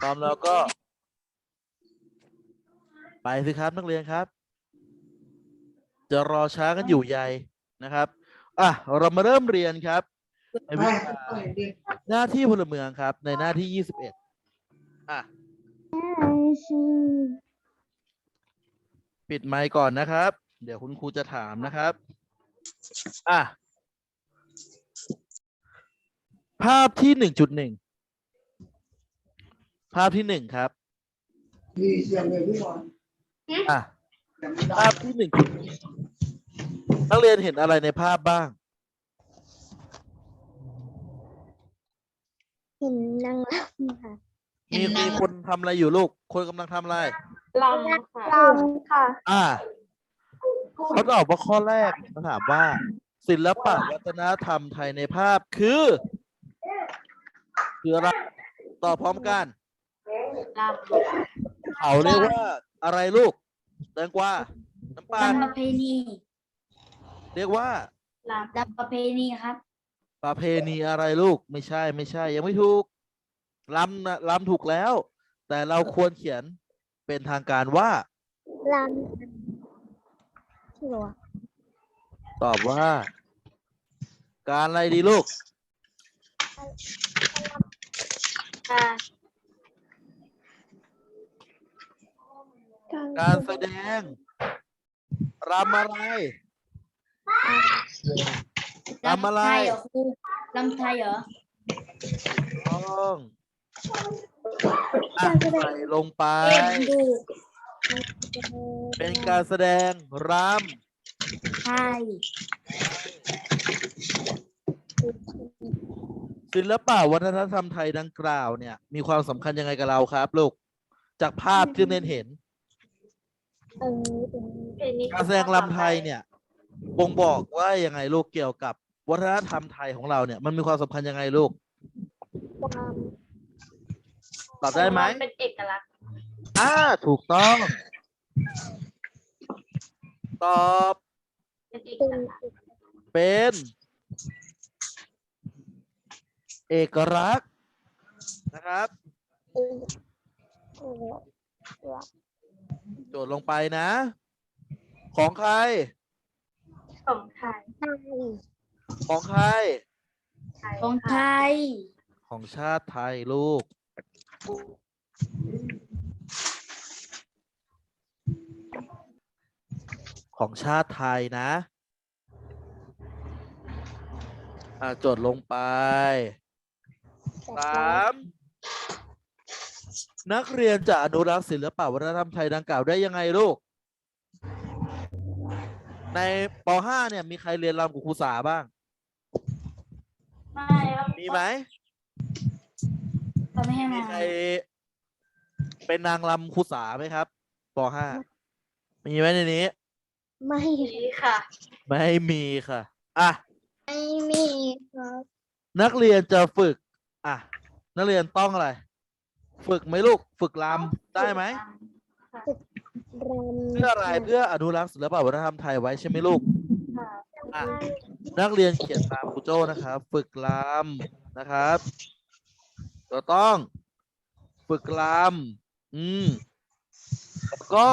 พร้อมแล้วก็ ไปสิครับนักเรียนครับ จะรอช้ากันอยู่ใหญ่นะครับ อะ เรามาเริ่มเรียนครับในวิชาหน้าที่พลเมืองครับ ในหน้าที่ยี่สิบเอ็ดอะ ปิดไมค์ก่อนนะครับ เดี๋ยวคุณครูจะถามนะครับ อะ ภาพที่หนึ่งจุดหนึ่ง ภาพที่หนึ่งครับ มีเสียงเลยพี่บอลอะยังไม่ได้ภาพที่หนึ่งจุดนักเรียนเห็นอะไรในภาพบ้าง เห็นนางรำค่ะมีมีคนทำอะไรอยู่ลูก คนกำลังทำอะไร ลำค่ะลำค่ะ อ่าเขาตอบว่าข้อแรกเขาถามว่า ศิลปะวัฒนธรรมไทยในภาพคือ คืออะไรตอบพร้อมกันล เขาเรียกว่าอะไรลูกแตงกวาน้ำำปานลำประเพณีเรียกว่าลำลำประเพณีครับ ประเพณีอะไรลูกไม่ใช่ไม่ใช่ ยังไม่ถูกลำนะลำถูกแล้ว แต่เราควรเขียนเป็นทางการว่าลำที่ว่าตอบว่า การอะไรดีลูก ค่ะ การแสดงรำอะไรรำอะไรลำไทยเหรอครูลำไทยเหรอต้องอะใส่ลงไปเอ็มดูเป็นการแสดงรไทยำศิลปะวัฒนธรรมไทยดังกล่าวเนี่ย มีความสำคัญยังไงกับเราครับ ลูก จากภาพที่เน้นเห็น เออการแสดงรำไทยเนี่ยบ่งบอกว่ายังไงลูกเกี่ยวกับ วัฒนธรรมไทยของเราเนี่ย มันมีความสำคัญยังไงลูกความตอบได้ไหมเป็นเอกลักษณ์อ่าถูกต้อง ตอบเป็นเอกเป็นลักษณ์เป็น เอกลักษณ์นะครับเอกลักษณ์ โจทย์ลงไปนะ ของใคร ของไทยของใคร ของไทย ของชาติไทยลูก ของชาติไทยนะอ่าจดลงไปสาม นักเรียนจะอนุรักษ์ศิลปะวัฒนธรรมไทยดังกล่าวได้ยังไงลูก ในป .5 เนี่ยมีใครเรียนรำกับครูสาบ้าง ไม่ครับมีไหมเขาไม่ให้มีมาใคร เป็นนางรำครูสาไหมครับป .5 มีไหมในนี้ ไม่ค่ะ ไม่มีค่ะ อะ ไม่มีครับนักเรียนจะฝึก อะ นักเรียนต้องอะไร ฝึกไหมลูก ฝึกรำได้ไหมรำเพื่ออะไรเพื่ออนุรักษ์ศิลปะวัฒนธรรมไทยไว้ใช่ไหมลูกอะนักเรียนเขียนตามครูโจ้นะครับ ฝึกรำนะครับก็ต้อง ฝึกรำอืมแล้วก็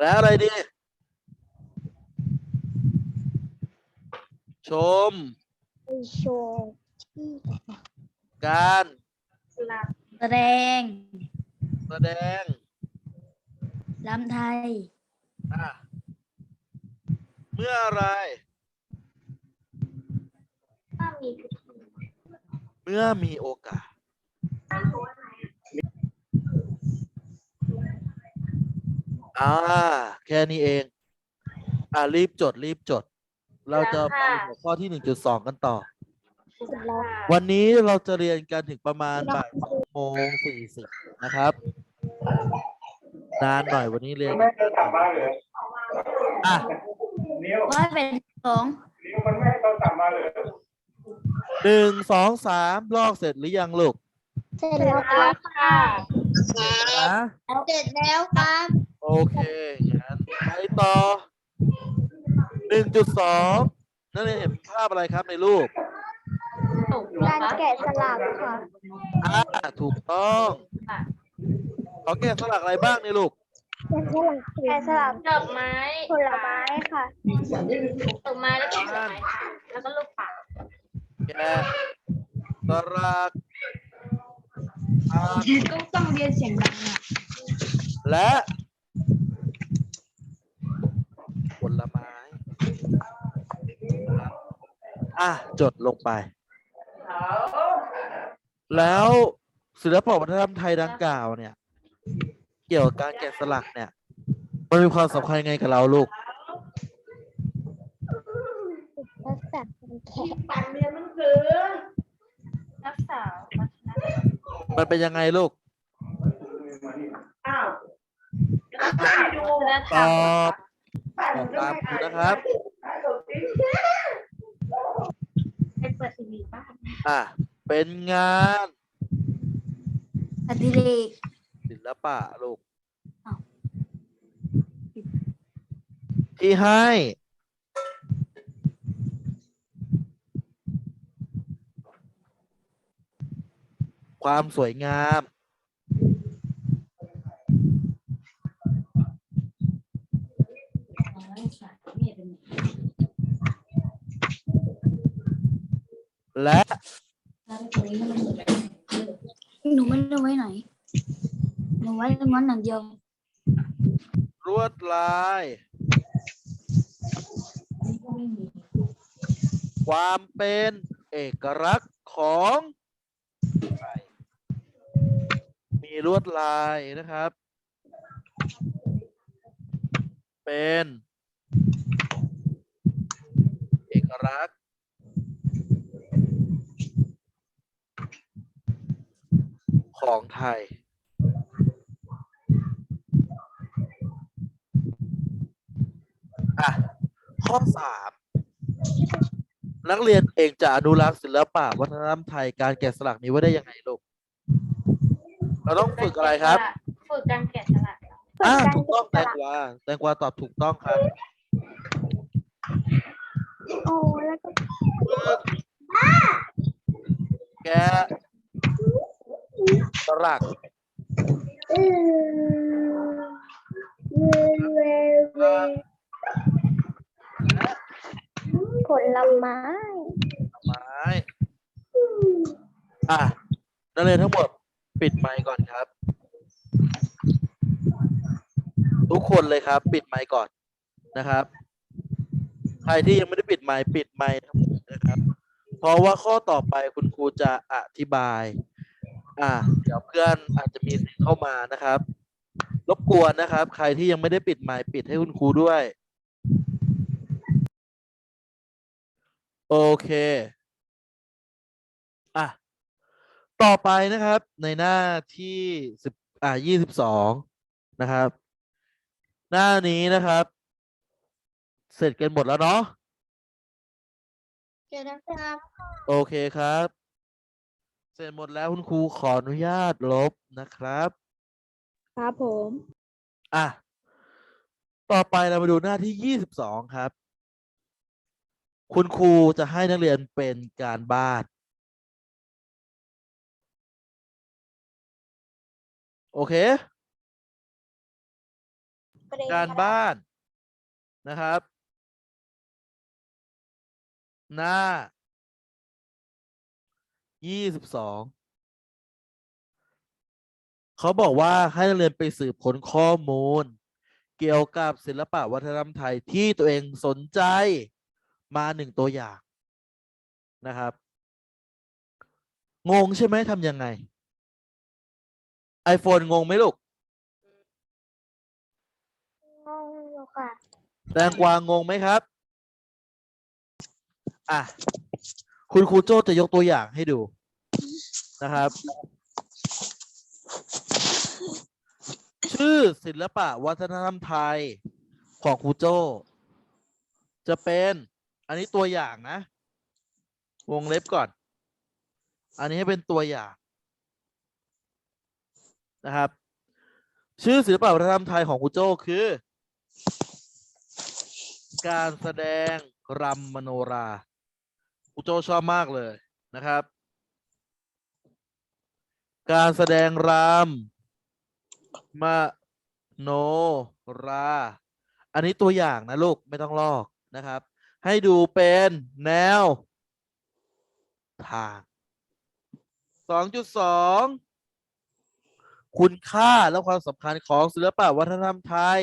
แล้วอะไรดี ชมไปโชว์ที่การ แสดงแสดงลำไทย อะเมื่ออะไรเมื่อมีโอกาส อ่า แค่นี้เอง อ่ารีบจด รีบจด เราจะไปหัวข้อที่หนึ่งจุดสองกันต่อเสร็จแล้ ววันนี้เราจะเรียนกันถึงประมาณบ่ายสองโมงสี่สิบนะครับ นานหน่อยวันนี้เรียน ไม่เคยกลับบ้านเลยอะนิ้วว่าเป็นสองนิ้วมันไม่ให้เรากลับมาเลยหนึ่งสองสามลอกเสร็จหรือยังลูกเสร็จแล้วครับค่ะนะเสร็จแล้วครับโอเคงั้นไปต่อหนึ่งจุดสองนั่นเรียนเห็นภาพอะไรครับในรูปต กการแกะสลักค่ะอ่าถูกต้องเขาแกะสลักอะไรบ้างเนี่ยลูก แกะสลักดอกไม้ผลไม้ค่ะดอกไม้แล้วก็ผลไม้ค่ะแล้วก็ลูกปัดแกะสลักอ่าต้องต้องเรียนเสียงดังอะและผลไม้อะจดลงไป แล้วศิลปวัฒนธรรมไทยดังกล่าวเนี่ย เกี่ยวกับการแกะสลักเนี่ย มันมีความสำคัญยังไงกับเราลูก รักษาการแกะปันเรียนมันคือรักษาวัฒนธรรมมันเป็นยังไงลูก อ้าวดูวัฒนธรตรอมบบอกตามครูนะครับ ไปเปิดทีวีบ้าน อะเป็นงานอดิเรกศิลปะลูกอ้าวที่ให้ความสวยงาม และหนูไม่ได้ไว้ไหน หนูไว้ในม้วนหนังเดียวลวดลาย ความเป็นเอกลักษณ์ของไทยมีลวดลายนะครับ เป็น เอกลักษณ์ ของไทย อะ ข้อสามนักเรียนเองจะอนุรักษ์ศิลปะวัฒนธรรมไทยการแกะสลักนี้ไว้ได้ยังไงลูก เราต้องฝึกอะไรครับ ฝึกการแกะสลักอ่าถูกต้องแตงกวาแตงกวาตอบถูกต้องครับโอ้แล้วก็แกะ สลักอืมเวเวผลไม้ไม้อะนักเรียนทั้งหมดปิดไมค์ก่อนครับ ทุกคนเลยครับ ปิดไมค์ก่อนนะครับ ใครที่ยังไม่ได้ปิดไมค์ปิดไมค์ทั้งหมดนะครับ เพราะว่าข้อต่อไปคุณครูจะอธิบาย อะเดี๋ยวเพื่อนอาจจะมีเสียงเข้ามานะครับ รบกวนนะครับ ใครที่ยังไม่ได้ปิดไมค์ปิดให้คุณครูด้วย โอเค อะ ต่อไปนะครับ ในหน้าที่สิบอ่ายี่สิบสองนะครับ หน้านี้นะครับ เสร็จกันหมดแล้วเนาะ เจอแล้วครับ โอเคครับ เสร็จหมดแล้วคุณครูขออนุญาตลบนะครับ ครับผม อะ ต่อไปเรามาดูหน้าที่ยี่สิบสองครับ คุณครูจะให้นักเรียนเป็นการบ้าน โอเค การบ้านนะครับ หน้า ยี่สิบสองเขาบอกว่าให้นักเรียนไปสืบค้นข้อมูล เกี่ยวกับศิลปะวัฒนธรรมไทยที่ตัวเองสนใจมาหนึ่งตัวอย่างนะครับ งงใช่ไหมทำยังไง iPhone งงไหมลูกงงอยู่ค่ะแตงกวางงงไหมครับ อะ คุณครูโจ้จะยกตัวอย่างให้ดูนะครับ ชื่อศิลปะวัฒนธรรมไทยของครูโจ้ จะเป็น อันนี้ตัวอย่างนะ วงเล็บก่อน อันนี้ให้เป็นตัวอย่างนะครับ ชื่อศิลปะวัฒนธรรมไทยของครูโจ้คือ การแสดงรำมโนรา ครูโจชอบมากเลยนะครับ การแสดงรำมโนรา อันนี้ตัวอย่างนะลูกไม่ต้องลอกนะครับ ให้ดูเป็นแนว ทางสองจุดสองคุณค่าและความสำคัญของศิลปะวัฒนธรรมไทย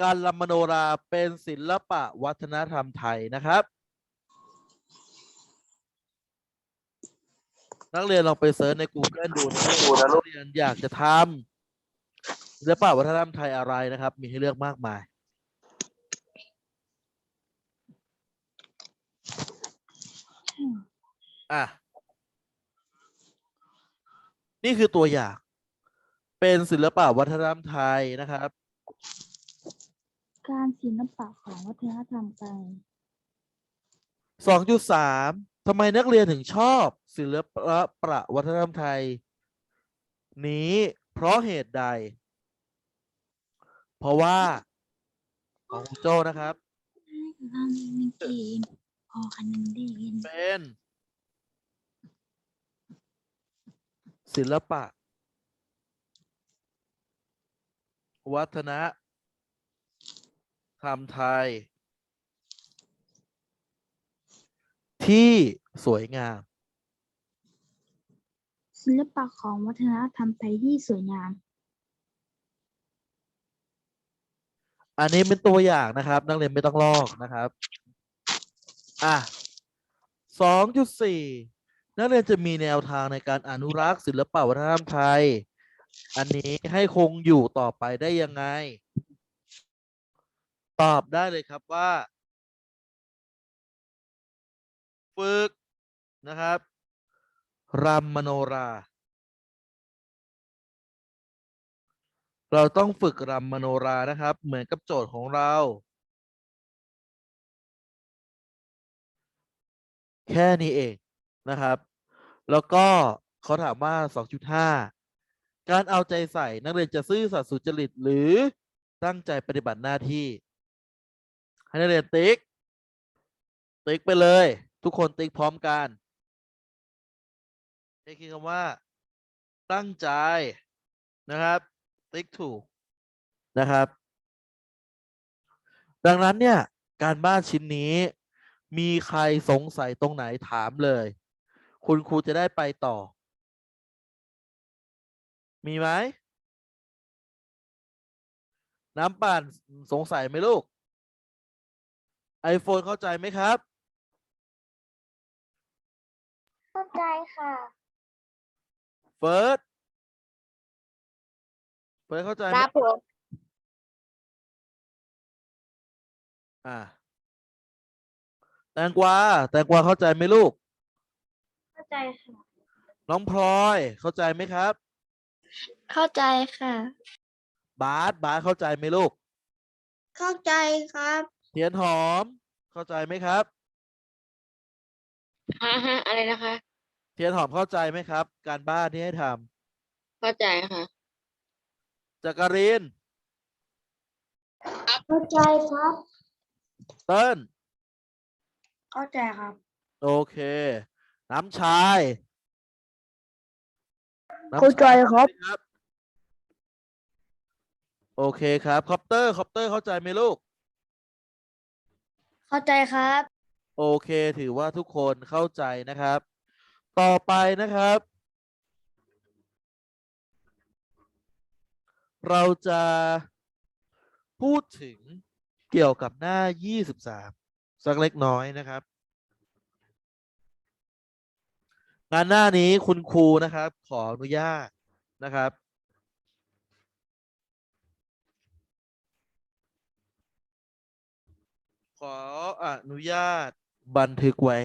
การรำมโนราเป็นศิลปะวัฒนธรรมไทยนะครับ นักเรียนลองไปเซิร์ชใน Google ดูนะลูกนักเรียนอยากจะทำศิลปะวัฒนธรรมไทยอะไรนะครับ มีให้เลือกมากมาย อะ นี่คือตัวอย่าง เป็นศิลปะวัฒนธรรมไทยนะครับ การศิลปะของวัฒนธรรมไทย สองจุดสามทำไมนักเรียนถึงชอบ ศิลปะวัฒนธรรมไทย นี้เพราะเหตุใด เพราะว่าของคุณโจนะครับทำหนึ่งกินพอกันหนึ่งได้ยินเป็น ศิลปะ วัฒนธรรมไทย ที่สวยงาม ศิลปะของวัฒนธรรมไทยที่สวยงาม อันนี้เป็นตัวอย่างนะครับ นักเรียนไม่ต้องลอกนะครับ อะสองจุดสี่นักเรียนจะมีแนวทางในการอนุรักษ์ศิลปะวัฒนธรรมไทย อันนี้ให้คงอยู่ต่อไปได้ยังไง ตอบได้เลยครับว่า ฝึกนะครับ รำมโนรา เราต้องฝึกรำมโนรานะครับ เหมือนกับโจทย์ของเรา แค่นี้เองนะครับ แล้วก็เขาถามว่า 2.5 การเอาใจใส่นักเรียนจะซื่อสัตย์สุจริต หรือตั้งใจปฏิบัติหน้าที่ ให้นักเรียนติ๊ก ติ๊กไปเลย ทุกคนติ๊กพร้อมกัน นี่คือคำว่า ตั้งใจนะครับ ติ๊กถูกนะครับ ดังนั้นเนี่ย การบ้านชิ้นนี้ มีใครสงสัยตรงไหนถามเลย คุณครูจะได้ไปต่อ มีไหมน้ำปั่นสงสัยไหมลูก iPhone เข้าใจไหมครับ เข้าใจค่ะ เฟิร์สเฟิร์สเข้าใจไหมครับผมอ่า แตงกวาแตงกวาเข้าใจไหมลูก เข้าใจค่ะ น้องพลอยเข้าใจไหมครับ เข้าใจค่ะ บาสบาสเข้าใจไหมลูกเข้าใจครับ เทียนหอม เข้าใจไหมครับ ฮะฮะอะไรนะคะเทียนหอมเข้าใจไหมครับ การบ้านที่ให้ทเข้าใจค่ะำจักรินเข้าใจครับ เติ้ลเข้าใจครับ โอเค น้ำชายน้ำเข้าใจครับชายครับ โอเคครับคอปเตอร์คอปเตอร์เข้าใจไหมลูก เข้าใจครับ โอเค ถือว่าทุกคนเข้าใจนะครับ ต่อไปนะครับ เราจะพูดถึงเกี่ยวกับหน้า 23 สักเล็กน้อยนะครับ งานหน้านี้คุณครูนะครับ ขออนุญาตนะครับ ขออนุญาตบันทึกไว้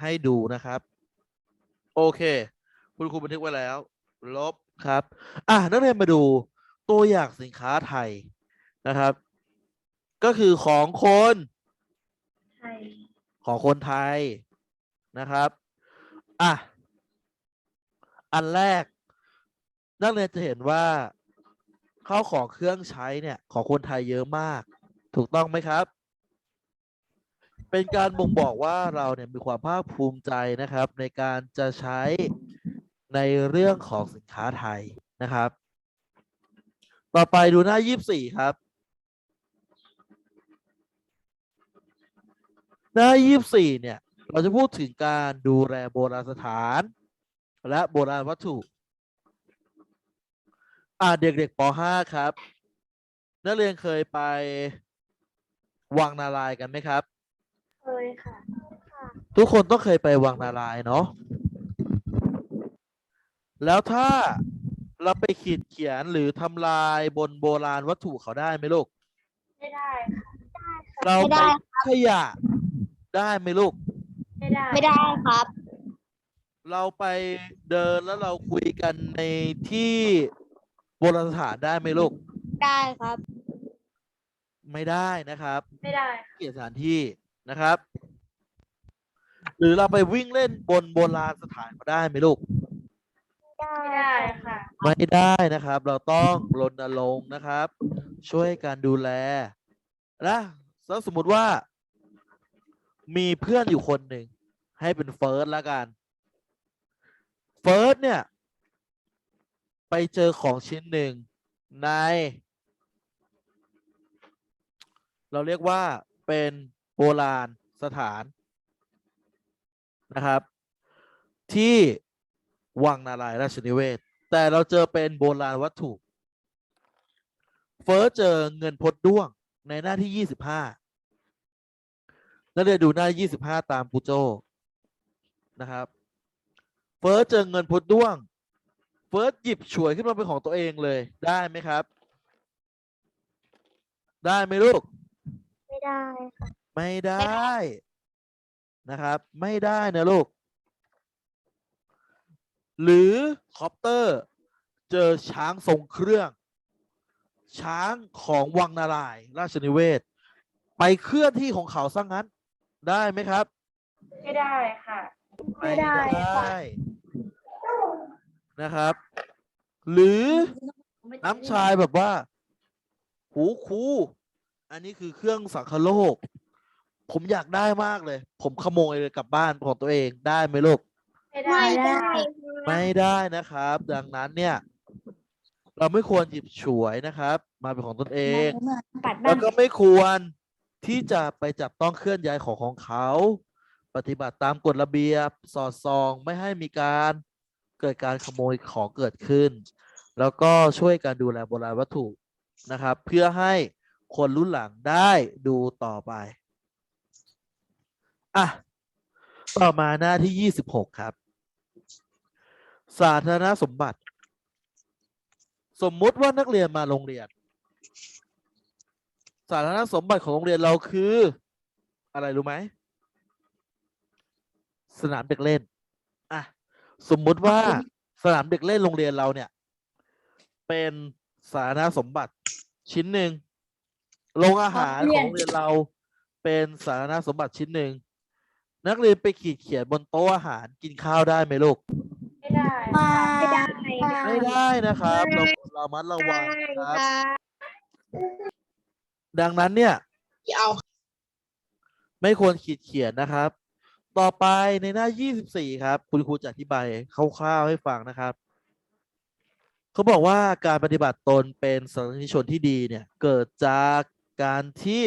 ให้ดูนะครับ โอเค คุณครูบันทึกไว้แล้ว ลบครับ อะนักเรียนมาดูตัวอย่างสินค้าไทยนะครับ ก็คือของคนไทยของคนไทยนะครับ อะ อันแรก นักเรียนจะเห็นว่าข้าวของเครื่องใช้เนี่ย ของคนไทยเยอะมาก ถูกต้องไหมครับ เป็นการบ่งบอกว่าเราเนี่ยมีความภาคภูมิใจนะครับ ในการจะใช้ในเรื่องของสินค้าไทยนะครับ ต่อไปดูหน้า 24 ครับ หน้า 24 เนี่ย เราจะพูดถึงการดูแลโบราณสถาน และโบราณวัตถุ อ่าเด็กๆป .5 ครับ นักเรียนเคยไปวังนารายกันไหมครับ ทุกคนต้องเคยไปวังนารายณ์เนาะแล้วถ้าเราไปขีดเขียนหรือทำลายบนโบราณวัตถุเขาได้ไหมลูก ไม่ได้ค่ะเราไม่ไปได้ขยะได้ไหมลูก ไม่ได้ไม่ได้ครับ เราไปเดินแล้วเราคุยกันในที่โบราณสถานได้ไหมลูก ได้ครับ ไม่ได้นะครับ ไม่ได้ เกียรติสถานที่นะครับ หรือเราไปวิ่งเล่นบนโบราณสถานก็ได้ไหมลูกไม่ได้ค่ะ ไม่ได้นะครับ เราต้องรณรงค์นะครับ ช่วยการดูแลนะแล้วสมมุติว่า มีเพื่อนอยู่คนหนึ่ง ให้เป็นเฟิร์สแล้วกัน เฟิร์สเนี่ย ไปเจอของชิ้นหนึ่งใน เราเรียกว่าเป็นโบราณสถาน นะครับ ที่วังนารายณ์ราชนิเวศ แต่เราเจอเป็นโบราณวัตถุ เฟิร์สเจอเงินพดด้วงในหน้าที่ยี่สิบห้านักเรียนดูหน้ายี่สิบห้าตามครูโจนะครับ เฟิร์สเจอเงินพดด้วง เฟิร์สหยิบฉวยขึ้นมาเป็นของตัวเองเลยได้ไหมครับ ได้ไหมลูก ไม่ได้ไม่ได้ นะครับ ไม่ได้นะลูก หรือคอปเตอร์ เจอช้างทรงเครื่อง ช้างของวังนารายณ์ราชนิเวศ ไปเคลื่อนที่ของเขาซะงั้น ได้ไหมครับ ไม่ได้ค่ะ ไม่ได้ค่ะ นะครับ หรือน้ำชายแบบว่าหูครูอันนี้คือเครื่องสังคโลก ผมอยากได้มากเลย ผมขโมยเลยกลับบ้านของตัวเองได้ไหมลูกไม่ได้ไม่ได้ไม่ได้นะครับ ดังนั้นเนี่ย เราไม่ควรหยิบฉวยนะครับ มาเป็นของตนเอง ปัดแล้บ้าวงก็ไม่ควรที่จะไปจับต้องเคลื่อนย้ายของของเขา ปฏิบัติตามกฎระเบียบสอดส่องไม่ให้มีการเกิดการขโมยของเกิดขึ้น แล้วก็ช่วยการดูแลโบราณวัตถุนะครับ เพื่อให้คนรุ่นหลังได้ดูต่อไป อะ ต่อมาหน้าที่ยี่สิบหกครับ สาธารณสมบัติ สมมุติว่านักเรียนมาโรงเรียน สาธารณสมบัติของโรงเรียนเราคือ อะไรรู้ไหม สนามเด็กเล่น อะ สมมุติว่าสนามเด็กเล่นโรงเรียนเราเนี่ย เป็นสาธารณสมบัติชิ้นหนึ่งโรงอาหารของโรงเรียนเราเป็นสาธารณสมบัติชิ้นหนึ่ง นักเรียนไปขีดเขียนบนโต๊ะอาหารกินข้าวได้ไหมลูก ไม่ได้ไม่ได้ไม่ได้นะครับ เราเรามัดระวังนะครับ ดังนั้นเนี่ยเอาไม่ควรขีดเขียนนะครับ ต่อไปในหน้า 24 ครับ คุณครูจะอธิบายคร่าวๆให้ฟังนะครับ เขาบอกว่าการปฏิบัติตนเป็นสาธารณชนที่ดีเนี่ย เกิดจากการที่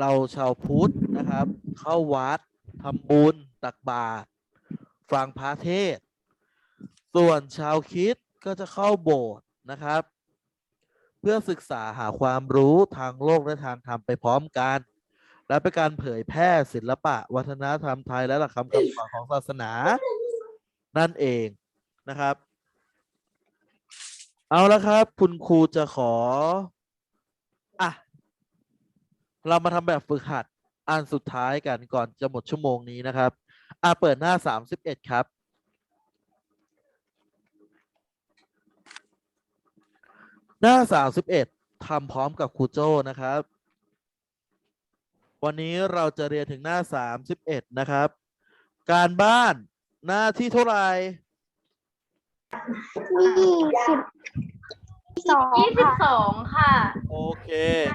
เราชาวพุทธนะครับ เข้าวัด ทำบุญ ตักบาตรฟังพระเทศ ส่วนชาวคิดก็จะเข้าโบสถ์นะครับ เพื่อศึกษาหาความรู้ทางโลกและทางธรรมไปพร้อมกัน และเป็นการเผยแพร่ศิลปะ วัฒนธรรมไทยและหลักคำคำสอนของศาสนา นั่นเองนะครับ เอาละครับ คุณครูจะขออะเรามาทำแบบฝึกหัด อันสุดท้ายกันก่อนจะหมดชั่วโมงนี้นะครับ อะเปิดหน้าสามสิบเอ็ดครับ หน้าสามสิบเอ็ดทำพร้อมกับครูโจ้นะครับ วันนี้เราจะเรียนถึงหน้าสามสิบเอ็ดนะครับ การบ้านหน้าที่เท่าไหร่ยี่สิบ สองยี่สิบค่ะสองค่ะโอเค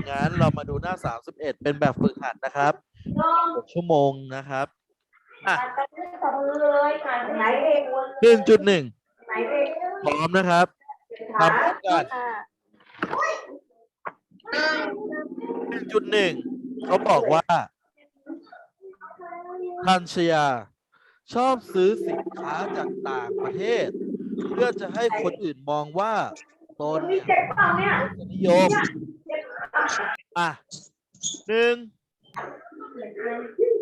งั้นเรามาดูหน้าสามสิบเอ็ดเป็นแบบฝึกหัดนะครับหกชั่วโมงนะครับ อะเลยค่ะไหนเองหนึ่งจุดหนึ่งพร้อมนะครับทำพร้อมกัน ค่ะหนึ่งจุดหนึ่งเขาบอกว่า ทันชยา ชอบซื้อสินค้าจากต่างประเทศ เพื่อจะให้คนอื่นมองว่าต นเนี่ยรสนิยมอะหนึ่ง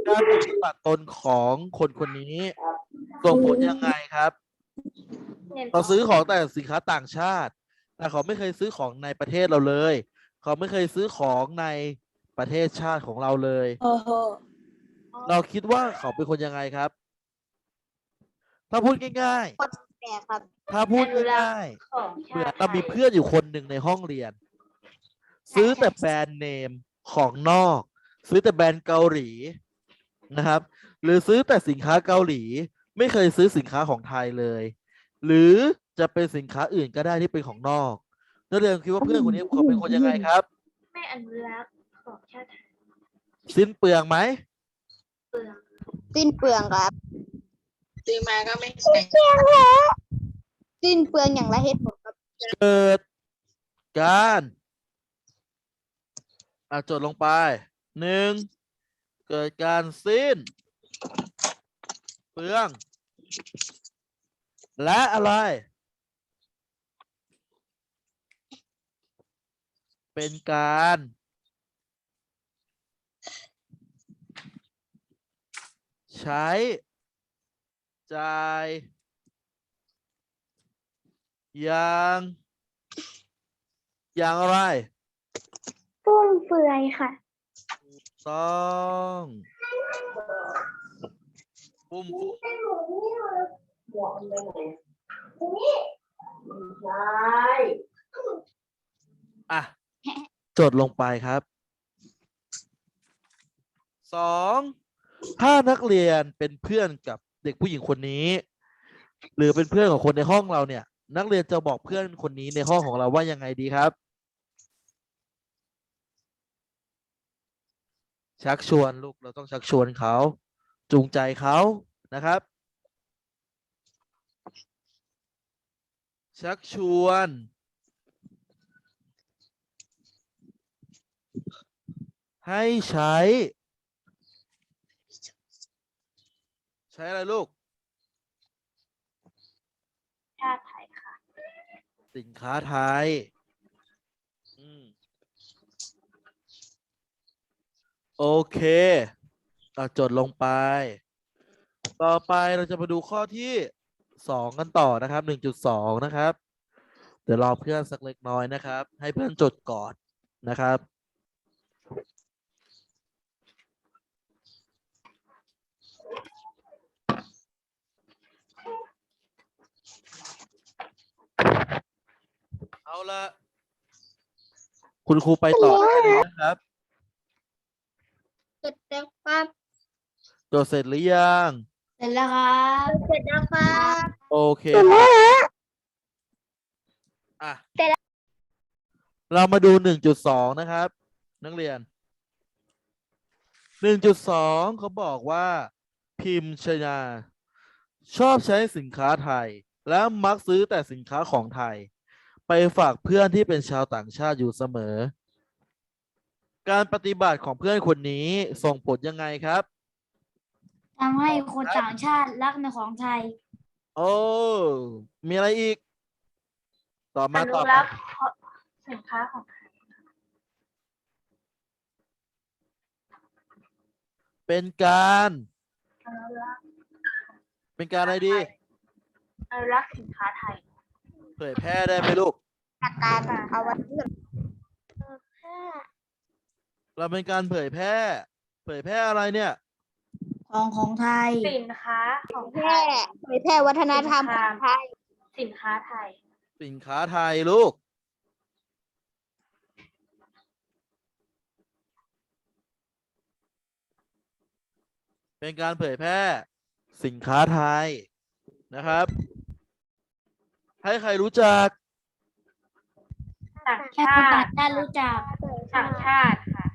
การปฏิบัติตนของคนคนนี้ส่งผลยังไงครับเราซื้อของแต่สินค้าต่างชาติ แต่เขาไม่เคยซื้อของในประเทศเราเลย เขาไม่เคยซื้อของในประเทศชาติของเราเลยโอ้โหเราคิดว่าเขาเป็นคนยังไงครับ ถ้าพูดง่าย แปลครับๆถ้าพูดง่ายของๆชาเหมือนติเรามีเพื่อนอยู่คนหนึ่งในห้องเรียน ซื้อแต่แบรนด์เนมของนอก ซื้อแต่แบรนด์เกาหลีนะครับ หรือซื้อแต่สินค้าเกาหลี ไม่เคยซื้อสินค้าของไทยเลย หรือจะเป็นสินค้าอื่นก็ได้ที่เป็นของนอกนักเรียนคิดว่าเพื่อนคนนี้เขาเป็นคนยังไงครับ ไม่อนุรักษ์ของชาติไทยสิ้นเปลืองไหม เปลือง สิ้นเปลืองครับ ซื้อมาก็ไม่ใช่สิ้นเปลืองอย่างไรเหตุผลครับเกิดการอะจดลงไปหนึ่งเกิดการสิ้น เปลือง และอะไร เป็นการใช้ จ่ายอย่าง อย่างอะไรฟุ่มเฟือยค่ะต้องฟุ่มฟุ่มอะ จดลงไปครับสองถ้านักเรียนเป็นเพื่อนกับ เด็กผู้หญิงคนนี้ หรือเป็นเพื่อนของคนในห้องเราเนี่ย นักเรียนจะบอกเพื่อนคนนี้ในห้องของเราว่ายังไงดีครับ ชักชวนลูกเราต้องชักชวนเขา จูงใจเขานะครับ ชักชวนให้ใช้ ใช้อะไรลูก ชาติไทยค่ะ สินค้าไทย อืม โอเคอะจดลงไป ต่อไปเราจะมาดูข้อที่สองกันต่อนะครับหนึ่งจุดสองนะครับ เดี๋ยวรอเพื่อนสักเล็กน้อยนะครับ ให้เพื่อนจดก่อนนะครับ เอาละคุณครูไปต่อได้เลยนะครับ เสร็จแล้วครับจดเสร็จหรือยัง เสร็จแล้วครับเสร็จแล้วครับโอเคครับอะเรามาดูหนึ่งจุดสองนะครับ นักเรียนหนึ่งจุดสองเขาบอกว่า พิมพ์ชนา ชอบใช้สินค้าไทย แล้วมักซื้อแต่สินค้าของไทย ไปฝากเพื่อนที่เป็นชาวต่างชาติอยู่เสมอ การปฏิบัติของเพื่อนคนนี้ส่งผลยังไงครับ ทำให้คนต่างชาติรักในของไทยโอ้มีอะไรอีก ต่ออมานุต่อรัมากษ์สินค้าของไทยเป็นการ อนุรักษ์เป็นการอะไรดี อนุรักษ์สินค้าไทยเผยแพร่ได้ไหมลูกอาการเอาวันนี้เราเป็นการเผยแพร่ เผยแพร่อะไรเนี่ย ของของไทยสินค้าของแพไทร่ยเผยแพร่วัฒนธรรมของไทยสินค้าไทย สินค้าไทยลูก เป็นการเผยแพร่ สินค้าไทยนะครับ ให้ใครรู้จัก ต่างแค่ชาคนต่างติชาติรู้จักต่างชาติค่ะ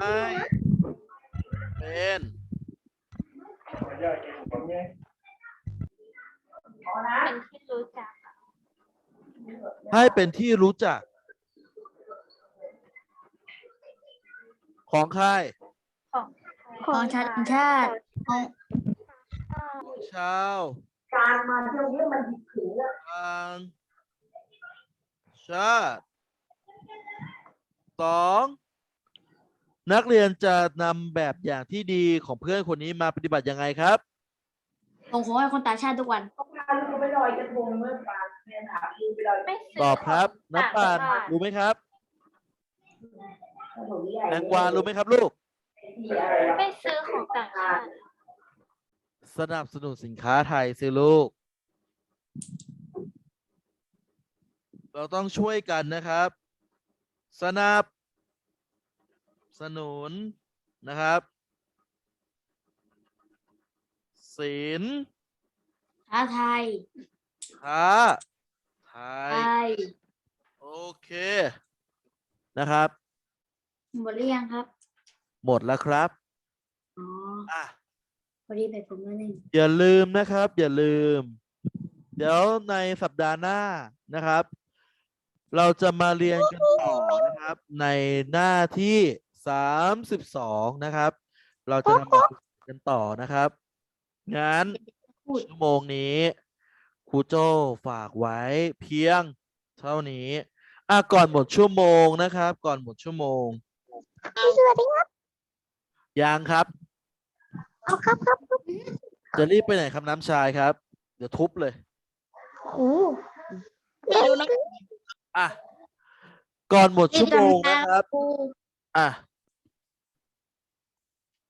ให้เป็นขออนุญาตกินผมเนี่ยเป็นที่รู้จักให้เป็นที่รู้จัก ของใครของของชาติชาติของชาว การมาเที่ยวเนี้ยมันหยิบถืออะต่างชาติสองนักเรียนจะนำแบบอย่างที่ดีของเพื่อนคนนี้มาปฏิบัติยังไงครับ ส่งของให้คนต่างชาติทุกวัน เขาพาลูกไปลอยกระทงเมื่อปานเนี่ยถามลูกไปลอยกระไม่ทงซื้ตอบครับของน้ำปานต่งชติรู้ไหมครับถนนใหญ่แตงกวารู้ไหมครับลูก ที่อะไรอะไม่ซื้อของต่างชาติ สนับสนุนสินค้าไทยสิลูก เราต้องช่วยกันนะครับ สนับสนุนนะครับสินท้าไทยค้าไทไทย ยโอเค นะครับ หมดหรือยังครับ หมดแล้วครับ อ๋อ อะ พอดีไปผมแล้วหนึ่งอย่าลืมนะครับ อย่าลืม เดี๋ยวในสัปดาห์หน้านะครับ เราจะมาเรียนกันต่อนะครับ ในหน้าที่สามสิบสองนะครับ เราจะทำแบบฝึกหัดกันต่อนะครับงั้นชั่วโมงนี้ครูโจ้ฝากไว้เพียงเท่านี้อะก่อนหมดชั่วโมงนะครับ ก่อนหมดชั่วโมงสวัสดีครับยังครับ เอาครับครับจะรีบไปไหนครับน้ำชายครับ เดี๋ยวทุบเลย โอ้เร็วนะอะ ก่อนหมดชั่วโมงนะครับ อะ